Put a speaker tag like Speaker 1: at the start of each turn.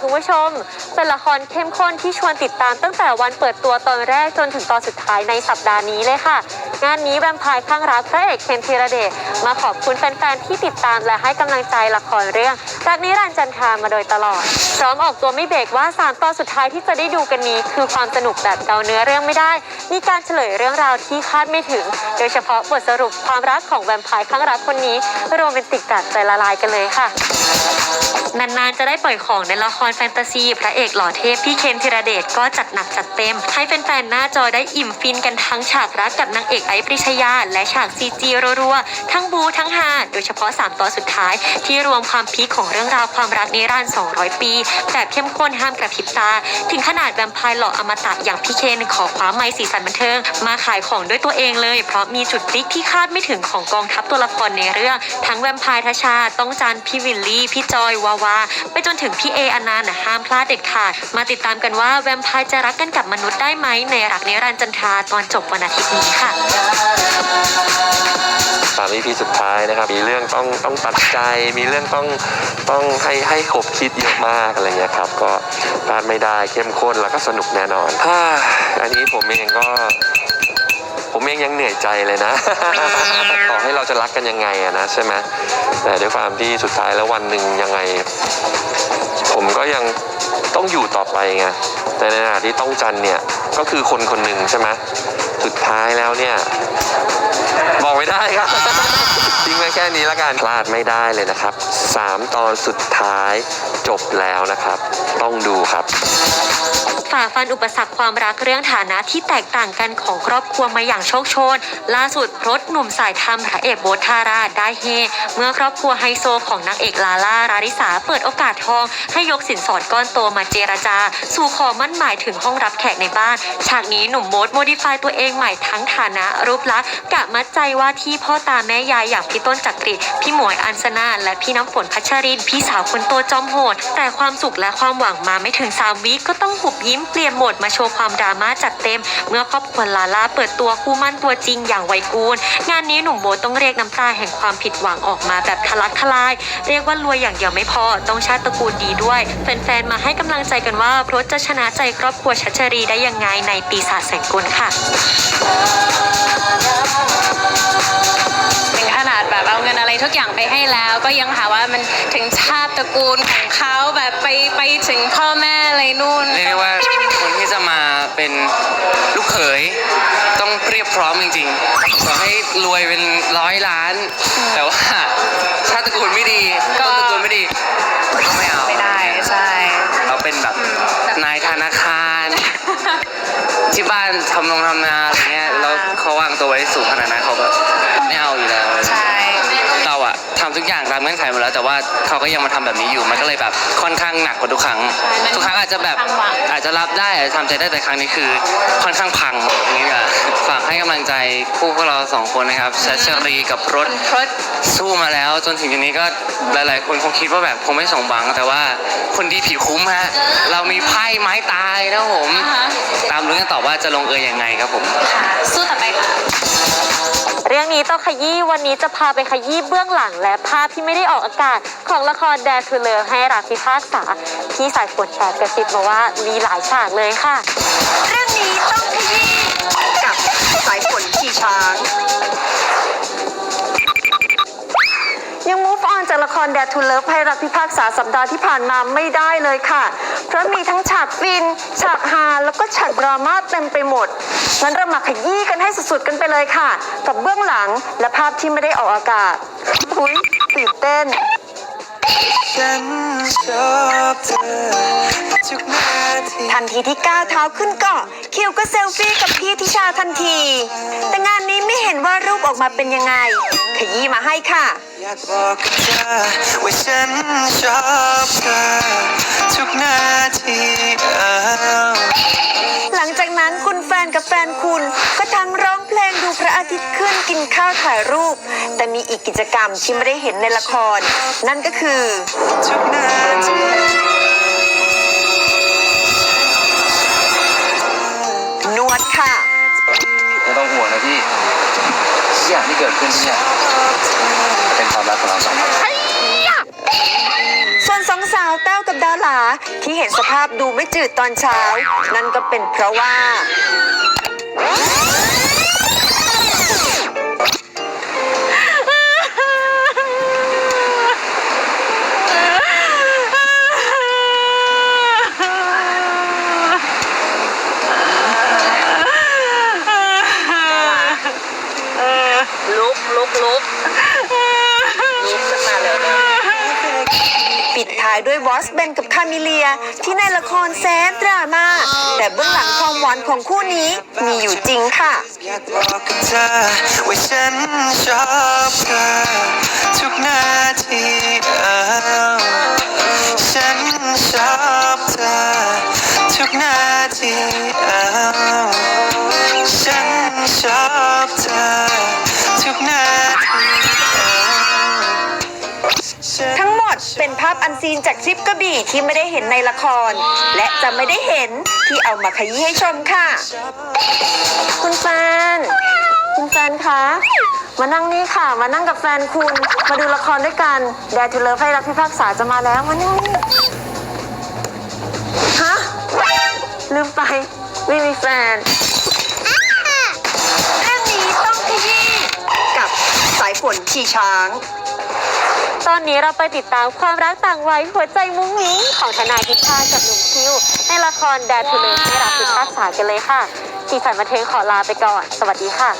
Speaker 1: คุณผู้ชม เป็นละครเข้มข้นที่ชวนติดตามตั้งแต่วันเปิดตัวตอนแรกจนถึงตอนสุดท้ายในสัปดาห์นี้เลยค่ะ งานนี้แวมไพร์ข้างรักพระเอกเคนธีรเดชมาขอบคุณแฟนๆที่ติดตามและให้กำลังใจละครเรื่องรักนิรันดร์จันทรามาโดยตลอด พร้อมออกตัวไม่เบรกว่า 3 ตอนสุดท้ายที่จะได้ดูกันนี้ คือความสนุกแบบเดาเนื้อเรื่องไม่ได้ มีการเฉลยเรื่องราวที่คาดไม่ถึง โดยเฉพาะบทสรุปความรักของแวมไพร์ข้างรักคนนี้โรแมนติกแบบใจละลายกันเลยค่ะ นานๆ จะได้ปล่อยของในละครแฟนตาซี พระเอกหล่อเทพพี่เคนธีรเดชก็จัดหนักจัดเต็ม ให้แฟนๆหน้าจอได้อิ่มฟินกันทั้งฉากรักกับนางเอกไอซ์ปริชยา และฉากซีจีรัวๆ ทั้งบูทั้งฮาโดยเฉพาะ 3 ตอนสุดท้าย ที่รวมความพีคของเรื่องราวความรักนิรันดร์200 ปี แบบเข้มข้นห้ามกระพริบตา ถึงขนาดแวมไพร์หล่ออมตะอย่างพี่เคนขอคว้าไมค์สีสันบันเทิง มาขายของด้วยตัวเองเลย เพราะมีจุดพลิกที่คาดไม่ถึงของกองทัพตัวละครในเรื่อง ทั้งแวมไพร์ทชา ต้องจันพี่วิลลี่พี่จอยวาวา ไปจนถึงพี่เออนันต์ห้ามพลาดเด็ดขาด มาติดตามกันว่าแวมไพร์จะรักกันกับมนุษย์ได้ไหมในรักนิรันดร์จันทราตอนจบวันอาทิตย์นี้ค่ะ
Speaker 2: สาม EP สุดท้ายนะครับ มีเรื่องต้องต้องตัดใจ มีเรื่องต้องต้องให้ให้ขบคิดเยอะมากอะไรเงี้ยครับ ก็พลาดไม่ได้เข้มข้นแล้วก็สนุกแน่นอนอันนี้ผมเองก็ ผมเองยังเหนื่อยใจเลยนะขอให้เราจะรักกันยังไงอะนะใช่ไหมแต่ด้วยความที่สุดท้ายแล้ววันหนึ่งยังไง ผมก็ยังต้องอยู่ต่อไปไงแต่ในขณะที่ต้องจันเนี่ยก็คือคนคนหนึ่งใช่ไหมสุดท้ายแล้วเนี่ยบอกไม่ได้ครับทิ้งไว้แค่นี้ละกันพลาดไม่ได้เลยนะครับ 3 ตอนสุดท้ายจบแล้วนะครับ ต้องดูครับ
Speaker 1: ฝ่าฟันอุปสรรคความรักเรื่องฐานะที่แตกต่างกันของครอบครัวมาอย่างโชคโชน ล่าสุดรตหนุ่มสายธรรมพระเอกโบทาราได้เฮเมื่อครอบครัวไฮโซของนางเอกลาล่าราริสาเปิดโอกาสทอง ให้ยกสินสอดก้อนโตมาเจรจา สู่ขอมั่นหมายถึงห้องรับแขกในบ้าน ฉากนี้หนุ่มโมดโมดิฟายตัวเองใหม่ทั้งฐานะรูปลักษณ์กะมัดใจว่าที่พ่อตาแม่ยายอย่างพี่ต้นจักริพี่หมวยอัญชนาและพี่น้ำฝนพัชรินพี่สาวคนโตจอมโหดแต่ความสุขและความหวังมาไม่ถึง3วิก็ต้องหุบยิ้มเปลี่ยนโหมดมาโชว์ความดราม่าจัดเต็ม เมื่อครอบครัวลาล่าเปิดตัวคู่มั่นตัวจริงอย่างไวกูล งานนี้หนุ่มโบต้องเรียกน้ำตาแห่งความผิดหวังออกมาแบบทะลักทลาย เรียกว่ารวยอย่างเดียวไม่พอต้องชาติตระกูลดีด้วย แฟนๆมาให้กำลังใจกันว่าพรสจะชนะใจครอบครัวชัชรีได้ยังไงในปีศาจแสงกลค่ะ
Speaker 3: ทุกอย่างไปให้แล้ว ก็ยังหาว่ามันถึงชาติตระกูลของเขาแบบไปไปถึงพ่อแม่อะไรนู่น
Speaker 4: เรียกได้ว่าคนที่จะมาเป็นลูกเขยต้องเพียบพร้อมจริงๆต่อให้รวยเป็นร้อยล้าน แต่ว่าชาติตระกูลไม่ดี
Speaker 3: ก็
Speaker 4: ต้นตระกูลไม่ดีก็ไม่เอา
Speaker 3: ไม่ได้ใช่
Speaker 4: เราเป็นแบบนายธนาคาร ที่บ้านทำนงทำนาอะไรเงี้ยแล้วเขาวางตัวไว้สูงขนาดนั้นเขาแบบไม่เอาอยู่แล้ว
Speaker 3: ใช่
Speaker 4: เราอะ ทำทุกอย่างตามเงื่อนไขหมดแล้ว แต่ว่าเขาก็ยังมาทำแบบนี้อยู่มันก็เลยแบบค่อนข้างหนักกว่าทุกครั้ง ทุกครั้งอาจจะแบบอาจจะรับได้อาจจะทำใจได้แต่ครั้งนี้คือค่อนข้างพังอย่างนี้อะฝากให้กำลังใจคู่พวกเราสองคนนะครับชัชรีกับรถ
Speaker 3: รถ
Speaker 4: สู้มาแล้วจนถึงจุดนี้ก็หลาย ๆ คนคงคิดว่าแบบคงไม่สมหวัง แต่ว่าคนดีผีคุ้มฮะเรามีไพ่ไม้ตายนะครับผม
Speaker 3: อ่าฮะ
Speaker 4: ตามลุ้นกันต่อว่าจะลงเอยยังไงครับผม
Speaker 3: ค่ะสู้ต่อไปค่ะ
Speaker 1: เรื่องนี้ต้องขยี้วันนี้จะพาไปขยี้เบื้องหลังและภาพที่ไม่ได้ออกอากาศ ของละครแดทูเลอร์ให้รักพิพากษาที่สายฝนแอบกระซิบมาว่ามีหลายฉากเลยค่ะ
Speaker 5: เรื่องนี้ต้องขยี้กับสายฝนขี่ช้างยัง move on จากละคร Dare to Love ให้รักพิพากษาสัปดาห์ที่ผ่านมาไม่ได้เลยค่ะ เพราะมีทั้งฉากฟิน ฉากฮาแล้วก็ฉากดราม่าเต็มไปหมด งั้นเรามาขยี้กันให้สุดๆกันไปเลยค่ะ กับเบื้องหลังและภาพที่ไม่ได้ออกอากาศหุยตื่นเต้น
Speaker 6: ฉันชอบเธอทุกนาที
Speaker 5: ทันทีที่ก้าวเท้าขึ้นเกาะคิวก็เซลฟี่กับพี่ทิชาทันที แต่งานนี้ไม่เห็นว่ารูปออกมาเป็นยังไง ขยี้มาให้ค่ะ
Speaker 6: อยากบอกกับเธอว่าฉันชอบเธอทุกนาที
Speaker 5: กับแฟนคุณ ก็ทั้งร้องเพลงดูพระอาทิตย์ขึ้นกินข้าวถ่ายรูป แต่มีอีกกิจกรรมที่ไม่ได้เห็นในละคร นั่นก็คือ
Speaker 6: ทุกนาที
Speaker 5: นวดค่ะ
Speaker 4: ไม่ต้องห่วงนะพี่ทุกอย่างที่เกิดขึ้นเนี่ยเป็นความรักของเราสองคน
Speaker 5: หลาที่เห็นสภาพดูไม่จืดตอนเช้า นั่นก็เป็นเพราะว่า
Speaker 1: ลุกลุกลุกลุกขึ้นมาเลยนะ
Speaker 5: ปิดท้ายด้วยบอสเบนกับคามิเลีย ที่ในละครแซนดราม่าแต่เบื้องหลังความหวานของคู่นี้มีอยู่จริงค่ะ
Speaker 6: อยากบอกกับเธอว่าฉันชอบเธอทุกนาทีเออฉันชอบเธอทุกนาที
Speaker 5: ซีนจากทริปกระบี่ที่ไม่ได้เห็นในละคร และจะไม่ได้เห็นที่เอามาขยี้ให้ชมค่ะ คุณแฟน คุณแฟนคะ มานั่งนี่ค่ะ มานั่งกับแฟนคุณ มาดูละครด้วยกัน แดทูเลิฟให้รักพิพากษาจะมาแล้วมานั่งนี่ฮะ ลืมไป ไม่มีแฟน เรื่องนี้ต้องขยี้กับสายฝนขี่ช้าง
Speaker 1: ตอนนี้เราไปติดตามความรักต่างวัยหัวใจมุ้งมิ้งของทนายพิชากับหนุ่มคิว ในละครแดดทูเลให้รักพิพากษากันเลยค่ะสีสันบันเทิงขอลาไปก่อน สวัสดีค่ะ